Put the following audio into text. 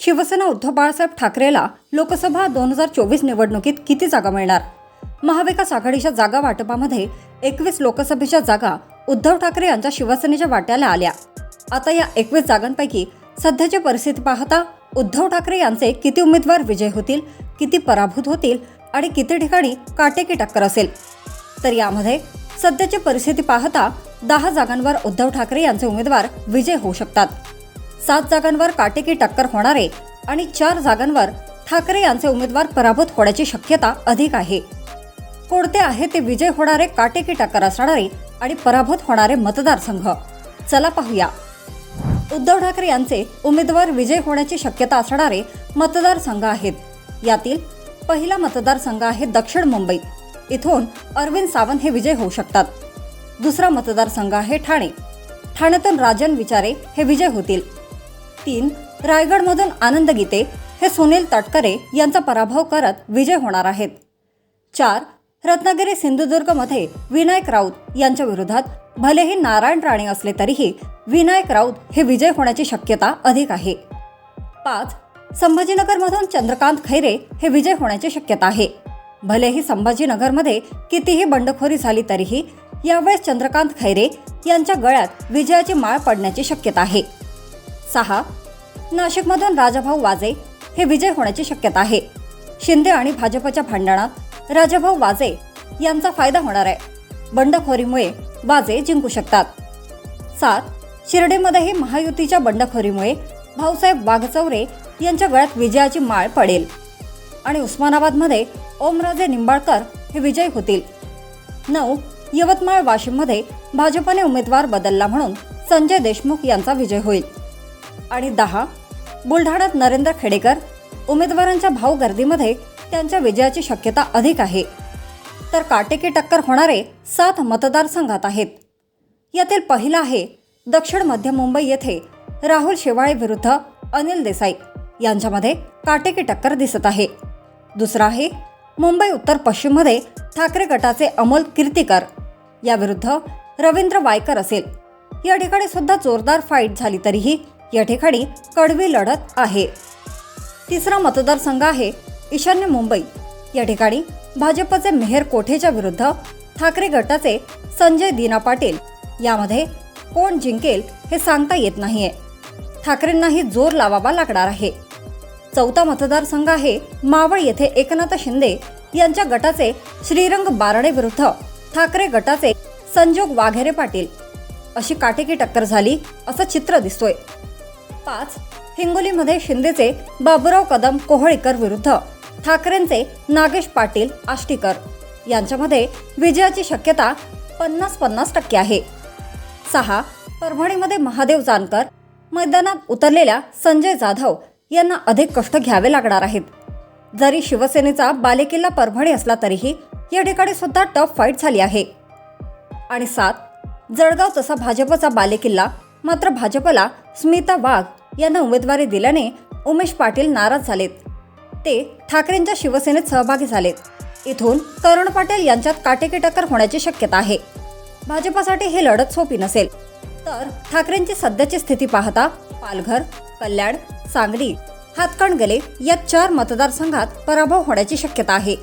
शिवसेना उद्धव बाळासाहेब ठाकरेला लोकसभा दोन हजार चोवीस निवडणुकीत किती जागा मिळणार? महाविकास आघाडीच्या जागा वाटपामध्ये एकवीस लोकसभेच्या जागा उद्धव ठाकरे यांच्या शिवसेनेच्या वाट्याला आल्या. आता या एकवीस जागांपैकी सध्याची परिस्थिती पाहता उद्धव ठाकरे यांचे किती उमेदवार विजय होतील किती पराभूत होतील आणि किती ठिकाणी काटेकी टक्कर असेल? तर यामध्ये सध्याची परिस्थिती पाहता दहा जागांवर उद्धव ठाकरे यांचे उमेदवार विजय होऊ शकतात. सात जागांवर काटेकी टक्कर होणारे आणि चार जागांवर ठाकरे यांचे उमेदवार पराभूत होण्याची शक्यता अधिक आहे. कोणते आहे ते विजय होणारे काटेकी टक्कर असणारे आणि पराभूत होणारे मतदारसंघ? चला पाहूया. उद्धव ठाकरे यांचे उमेदवार विजय होण्याची शक्यता असणारे मतदारसंघ आहेत. यातील पहिला मतदारसंघ आहे दक्षिण मुंबई. इथून अरविंद सावंत हे विजय होऊ शकतात. दुसरा मतदारसंघ आहे ठाणे. ठाण्यातून राजन विचारे हे विजय होतील. तीन रायगडमधून आनंद गीते हे सुनील तटकरे यांचा पराभव करत विजय होणार आहेत. चार रत्नागिरी सिंधुदुर्गमध्ये विनायक राऊत यांच्या विरोधात भलेही नारायण राणे असले तरीही विनायक राऊत हे विजय होण्याची शक्यता अधिक आहे. पाच संभाजीनगरमधून चंद्रकांत खैरे हे विजय होण्याची शक्यता आहे. भलेही संभाजीनगरमध्ये कितीही बंडखोरी झाली तरीही यावेळेस चंद्रकांत खैरे यांच्या गळ्यात विजयाची माळ पडण्याची शक्यता आहे. सहा नाशिकमधून राजाभाऊ वाजे हे विजय होण्याची शक्यता आहे. शिंदे आणि भाजपच्या भांडणात राजाभाऊ वाजे यांचा फायदा होणार आहे. बंडखोरीमुळे वाजे जिंकू शकतात. सात शिर्डीमध्येही महायुतीच्या बंडखोरीमुळे भाऊसाहेब वाघचौरे यांच्या गळ्यात विजयाची माळ पडेल आणि उस्मानाबादमध्ये ओमराजे निंबाळकर हे विजयी होतील. नऊ यवतमाळ वाशिममध्ये भाजपने उमेदवार बदलला म्हणून संजय देशमुख यांचा विजय होईल. आणि दहा बुलढाण्यात नरेंद्र खेडेकर उमेदवारांच्या भाऊ गर्दीमध्ये त्यांच्या विजयाची शक्यता अधिक आहे. तर काटेकी टक्कर होणारे सात मतदारसंघात आहेत. यातील पहिला आहे दक्षिण मध्य मुंबई येथे राहुल शेवाळे विरुद्ध अनिल देसाई. यांच्यामध्ये काटेकी टक्कर दिसत आहे. दुसरा आहे मुंबई उत्तर पश्चिममध्ये ठाकरे गटाचे अमोल कीर्तीकर. याविरुद्ध रवींद्र वायकर असेल. या ठिकाणी सुद्धा जोरदार फाईट झाली तरीही या ठिकाणी कडवी लढत आहे. तिसरा मतदारसंघ आहे ईशान्य मुंबई. या ठिकाणी भाजपचे मेहर कोठेच्या विरुद्ध ठाकरे गटाचे संजय दिना पाटील यामध्ये कोण जिंकेल हे सांगता येत नाहीये. ठाकरेंनाही जोर लावावा लागणार आहे. चौथा मतदारसंघ आहे मावळ येथे एकनाथ शिंदे यांच्या गटाचे श्रीरंग बारणे विरुद्ध ठाकरे गटाचे संजोग वाघेरे पाटील. अशी काटेकी टक्कर झाली असं चित्र दिसतोय. पाच हिंगोलीमध्ये शिंदेचे बाबुराव कदम कोहळीकर विरुद्ध ठाकरेंचे नागेश पाटील आष्टीकर. यांच्यामध्ये विजयाची शक्यता पन्नास पन्नास टक्के आहे. सहा परभणीमध्ये महादेव जानकर मैदानात उतरलेल्या संजय जाधव यांना अधिक कष्ट घ्यावे लागणार आहेत. जरी शिवसेनेचा बालेकिल्ला परभणी असला तरीही या ठिकाणी सुद्धा टफ फाईट झाली आहे. आणि सात जळगाव तसा भाजपचा बालेकिल्ला मात्र भाजपला स्मिता वाघ यांना उमेदवारी दिल्याने उमेश पाटील नाराज झालेत. ते ठाकरेंच्या शिवसेनेत सहभागी झालेत. इथून करण पाटील यांच्यात काटेकी टक्कर होण्याची शक्यता आहे. भाजपासाठी ही लढत सोपी नसेल. तर ठाकरेंची सध्याची स्थिती पाहता पालघर कल्याण सांगली हातकणगले या चार मतदारसंघात पराभव होण्याची शक्यता आहे.